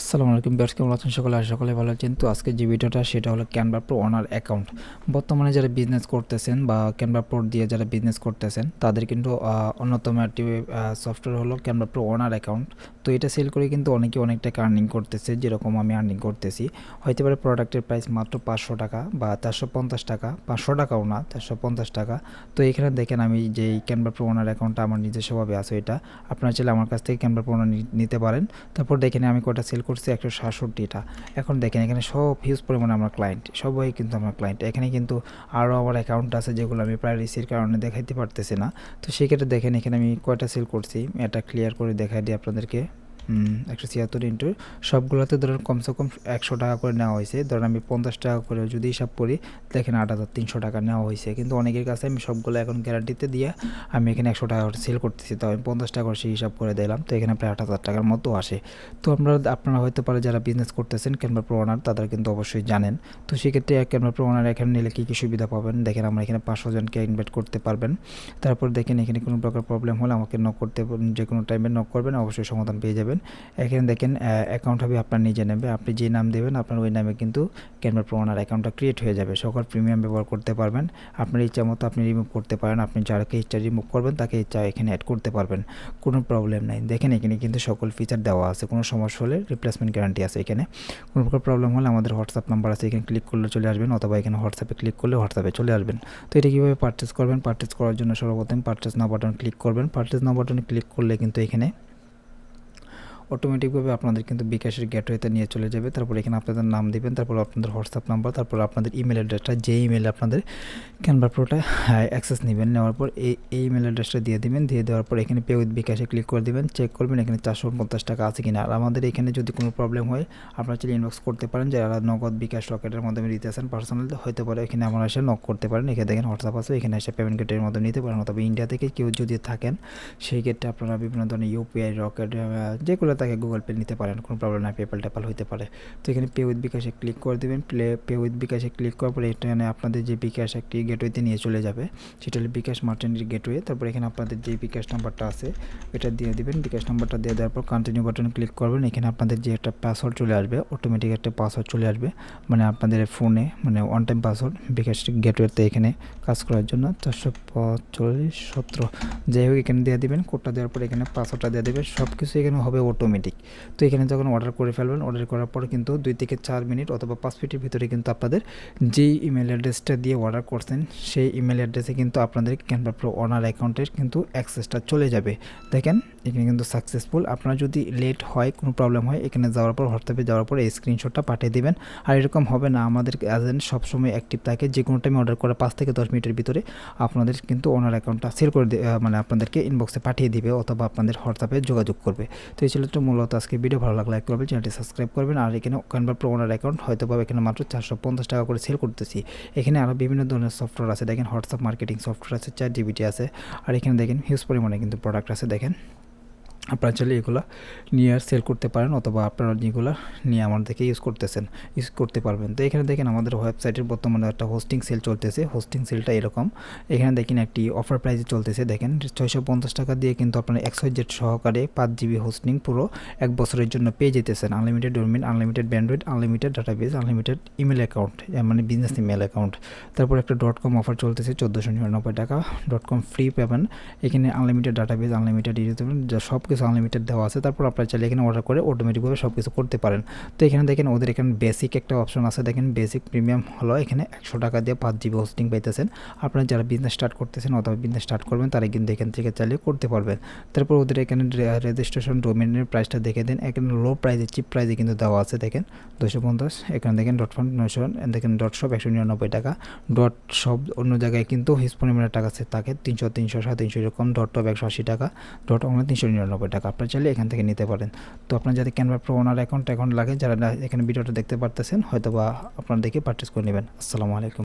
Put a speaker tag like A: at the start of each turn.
A: আসসালামু আলাইকুম বিয়ার্স কেমন আছেন সকলে? আর সকলে ভালো আছেন। তো আজকে যে ভিডিওটা, সেটা হলো ক্যানভা প্রো ওনার অ্যাকাউন্ট বর্তমানে যারা বিজনেস করতেছেন বা ক্যানভা প্রো দিয়ে যারা বিজনেস করতেছেন, তাদের কিন্তু অন্যতম একটি সফটওয়্যার হলো ক্যানভা প্রো ওনার অ্যাকাউন্ট তো এটা সেল করে কিন্তু অনেকে অনেক টাকা আর্নিং করতেছে, যেরকম আমি আর্নিং করতেছি। হয়তো পারে প্রোডাক্টের প্রাইস মাত্র পাঁচশো টাকা বা চারশো পঞ্চাশ টাকা, পাঁচশো টাকাও না, চারশো পঞ্চাশ টাকা। তো এখানে দেখেন আমি যে ক্যানভা প্রো ওনার অ্যাকাউন্টটা আমার নিজস্বভাবে আছে এটা আপনারা চাইলে আমার কাছ থেকে ক্যানভা প্রো নিতে পারেন। তারপর দেখেন আমি কটা সেল করছি, একশো সাতষট্টিটা। এখন দেখেন এখানে সব হিউজ পরিমাণে আমার ক্লায়েন্ট সবাই কিন্তু আমার ক্লায়েন্ট এখানে কিন্তু আরও আমার অ্যাকাউন্ট আছে যেগুলো আমি প্রাইভেসির কারণে দেখাইতে পারতেছি না। তো সেক্ষেত্রে দেখেন এখানে আমি কয়টা সেল করছি, এটা ক্লিয়ার করে দেখাই দিই আপনাদেরকে। একশো ছিয়াত্তর ইন্টু সবগুলোতে ধরেন কমসে কম একশো টাকা করে নেওয়া হয়েছে। ধরেন আমি পঞ্চাশ টাকা করে যদি হিসাব করি, দেখেন আট হাজার তিনশো টাকা নেওয়া হয়েছে। কিন্তু অনেকের কাছে আমি সবগুলো এখন গ্যারান্টিতে দিয়ে আমি এখানে একশো টাকা করে সেল করতেছি। তো আমি পঞ্চাশ টাকা করে সেই হিসাব করে দিলাম। তো এখানে প্রায় আট হাজার টাকার মতো আসে। তো আমরা, আপনারা হয়তো পারে যারা বিজনেস করতেছেন ক্যানভা প্রো ওনার তাদের কিন্তু অবশ্যই জানেন। তো সেক্ষেত্রে ক্যানভা প্রো ওনার এখানে নিলে কী কী সুবিধা পাবেন? দেখেন আমরা এখানে পাঁচশো জনকে ইনভাইট করতে পারবেন। তারপর দেখেন এখানে কোনো প্রকার প্রবলেম হলে আমাকে নক করতে, যে কোনো টাইমে নক করবেন, অবশ্যই সমাধান পেয়ে যাবেন। এখানে দেখেন অ্যাকাউন্ট হবে আপনার নিজে নেবে আপনি যে নাম দেবেন, আপনার ওই নামে কিন্তু ক্যানভা প্রো ওনার অ্যাকাউন্টটা ক্রিয়েট হয়ে যাবে। সকল প্রিমিয়াম ব্যবহার করতে পারবেন। আপনার ইচ্ছা মতো আপনি রিমুভ করতে পারেন। আপনি যাকে ইচ্ছা রিমুভ করবেন, তাকে ইচ্ছা এখানে অ্যাড করতে পারবেন। কোনো প্রবলেম নাই। দেখেন, এখানে কিন্তু সকল ফিচার দেওয়া আছে। কোনো সমস্যা হলে রিপ্লেসমেন্ট গ্যারান্টি আছে এখানে। কোনো প্রকার প্রবলেম হলে আমাদের হোয়াটসঅ্যাপ নাম্বার আছে। এখানে ক্লিক করলে চলে আসবেন অথবা এখানে হোয়াটসঅ্যাপে ক্লিক করলে হোয়াটসঅ্যাপে চলে আসবেন। তো এটা কীভাবে পারচেস করবেন? পারচেস করার জন্য সর্বপ্রথম পারচেস নাও বাটন ক্লিক করবেন। পারচেস নাও বাটনে ক্লিক করলে কিন্তু এখানে অটোমেটিকভাবে আপনাদের কিন্তু বিকাশের গেটওয়েতে নিয়ে চলে যাবে। তারপর এখানে আপনাদের নাম দিবেন, তারপর আপনাদের হোয়াটসঅ্যাপ নাম্বার তারপর আপনাদের ইমেল অ্যাড্রেসটা যে ইমেলে আপনাদের ক্যানভা প্রোটা অ্যাক্সেস নেবেন, নেওয়ার পর এই ইমেল অ্যাড্রেসটা দিয়ে দিবেন, দিয়ে দেওয়ার পর এখানে পে উইথ বিকাশে ক্লিক করে দেবেন চেক করবেন এখানে চারশো পঞ্চাশ টাকা আছে কিনা। আর আমাদের এখানে যদি কোনো প্রবলেম হয়, আপনারা চাইলে ইনবক্স করতে পারেন, যারা নগদ বিকাশ রকেটের মাধ্যমে দিতে আসেন পার্সোনাল হতে পারে এখানে আমরা এসে নক করতে পারেন। এখানে দেখেন হোয়াটসঅ্যাপ আছে, এখানে এসে পেমেন্ট গেটের মাধ্যমে নিতে পারেন। অথবা ইন্ডিয়া থেকে কেউ যদি থাকেন, সেই ক্ষেত্রে আপনারা বিভিন্ন ধরনের ইউপিআই রকেট যেগুলো থাকে গুগল পে নিতে পারেন, কোনো প্রবলেম নাই পেপাল টেপাল হতে পারে। তো এখানে পে উইথ বিকাশে ক্লিক করে দেবেন প্লে পে উইথ বিকাশে ক্লিক করার পরে এখানে আপনাদের যে বিকাশ একটি গেটওয়েতে নিয়ে চলে যাবে, সেটা হলো বিকাশ মার্চেন্টের গেটওয়ে তারপর এখানে আপনাদের যে বিকাশ নাম্বারটা আছে, এটা দিয়ে দিবেন। বিকাশ নাম্বারটা দিয়ে দেওয়ার পর কন্টিনিউ বাটনে ক্লিক করবেন। এখানে আপনাদের যে একটা পাসওয়ার্ড চলে আসবে অটোমেটিক একটা পাসওয়ার্ড চলে আসবে। মানে আপনাদের ফোনে মানে ওয়ান টাইম পাসওয়ার্ড বিকাশ গেটওয়েতে এখানে কাজ করার জন্য চারশো পঁয়তাল্লিশ সতেরো। যাই হোক, এখানে দিয়ে দিবেন। কোডটা দেওয়ার পর এখানে পাসওয়ার্ডটা দিয়ে দেবেন। সব কিছু এখানে হবে অটোমেটিক তো এখানে যখন অর্ডার করে ফেলবেন অর্ডার করার পর কিন্তু দুই থেকে চার মিনিট অথবা পাঁচ মিনিটের ভিতরে কিন্তু আপনাদের যেই ইমেল অ্যাড্রেসটা দিয়ে অর্ডার করছেন, সেই ইমেল অ্যাড্রেসে কিন্তু আপনাদের ক্যানভা প্রো অনার অ্যাকাউন্টের কিন্তু অ্যাক্সেসটা চলে যাবে। দেখেন, এখানে কিন্তু সাকসেসফুল আপনার যদি লেট হয়, কোনো প্রবলেম হয়, এখানে যাওয়ার পর হোয়াটসঅ্যাপে যাওয়ার পর এই স্ক্রিনশটটা পাঠিয়ে দেবেন। আর এরকম হবে না, আমাদের এজেন্ট সবসময় অ্যাক্টিভ থাকে। যে কোনো টাইমে অর্ডার করা পাঁচ থেকে দশ মিনিটের ভিতরে আপনাদের কিন্তু ওনার অ্যাকাউন্টটা সেল করে মানে আপনাদেরকে ইনবক্সে পাঠিয়ে দিবে অথবা আপনাদের হোয়াটসঅ্যাপে যোগাযোগ করবে। তো এই ছিল তো মূলত আজকে ভিডিও ভালো লাগলে লাইক করবেন চ্যানেলটি সাবস্ক্রাইব করবেন। আর এখানে কানভার প্রো ওনার অ্যাকাউন্ট হয়তো বা এখানে মাত্র চারশো পঞ্চাশ টাকা করে সেল করতেছি। এখানে আরও বিভিন্ন ধরনের সফটওয়্যার আছে। দেখেন হোয়াটসঅ্যাপ মার্কেটিং সফটওয়্যার আছে চার জিবিটি আছে। আর এখানে দেখেন হিউজ পরিমাণে কিন্তু প্রোডাক্ট আছে। দেখেন আপনারা চাইলে এগুলো নিয়ে আর সেল করতে পারেন অথবা আপনারা যেগুলো নিয়ে আমার থেকে ইউজ করতেছেন ইউজ করতে পারবেন। তো এখানে দেখেন আমাদের ওয়েবসাইটের বর্তমানে একটা হোস্টিং সেল চলতেছে। হোস্টিং সেলটা এরকম। এখানে দেখেন একটি অফার প্রাইসে চলতেছে। দেখেন ছয়শো পঞ্চাশ টাকা দিয়ে কিন্তু আপনারা একশো জেড সহকারে পাঁচ জিবি হোস্টিং পুরো এক বছরের জন্য পেয়ে যেতেছেন। Unlimited domain unlimited bandwidth unlimited database unlimited email account মানে বিজনেস ইমেল অ্যাকাউন্ট তারপর একটা ডট কম অফার চলতেছে চোদ্দোশো নিরানব্বই টাকা। ডট কম ফ্রি পাবেন এখানে আনলিমিটেড ডাটাবেস আনলিমিটেড ইউজ সব কিছু আনলিমিটেড দেওয়া আছে, তারপর আপনারা চাইলে এখানে অর্ডার করে অটোমেটিকভাবে সব কিছু করতে পারেন। তো এখানে দেখেন ওদের এখানে বেসিক একটা অপশন আছে, দেখেন বেসিক প্রিমিয়াম হলো এখানে একশো টাকা দিয়ে পাঁচ জিবি হোস্টিং পাইতেছেন। আপনারা যারা বিজনেস স্টার্ট করতেছেন অথবা বিজনেস স্টার্ট করবেন, তারা কিন্তু এখান থেকে চাইলে করতে পারবেন। তারপর ওদের এখানে রেজিস্ট্রেশন ডোমেনের প্রাইসটা দেখে দিন, এখানে লো প্রাইজে চিপ প্রাইজে কিন্তু দেওয়া আছে, দেখেন দুশো পঞ্চাশ। এখানে দেখেন ডট ফান্ড নয়শো দেখেন ডট শপ একশো নিরানব্বই টাকা। ডট শপ অন্য জায়গায় কিন্তু হিস পরিমাণের টাকা থাকে তিনশো তিনশো, সাড়ে তিনশো এরকম ডট টপ একশো আশি টাকা ডট অনলাইন তিনশো নিরানব্বই টাকা। আপনার চাইলে এখান থেকে নিতে পারেন। তো আপনার যাতে Canva pro owner account account লাগে, যারা এখানে ভিডিওটা দেখতে পারতেছেন হয়তো বা আপনার দেখে পারচেস করে নেবেন। আসসালামু আলাইকুম।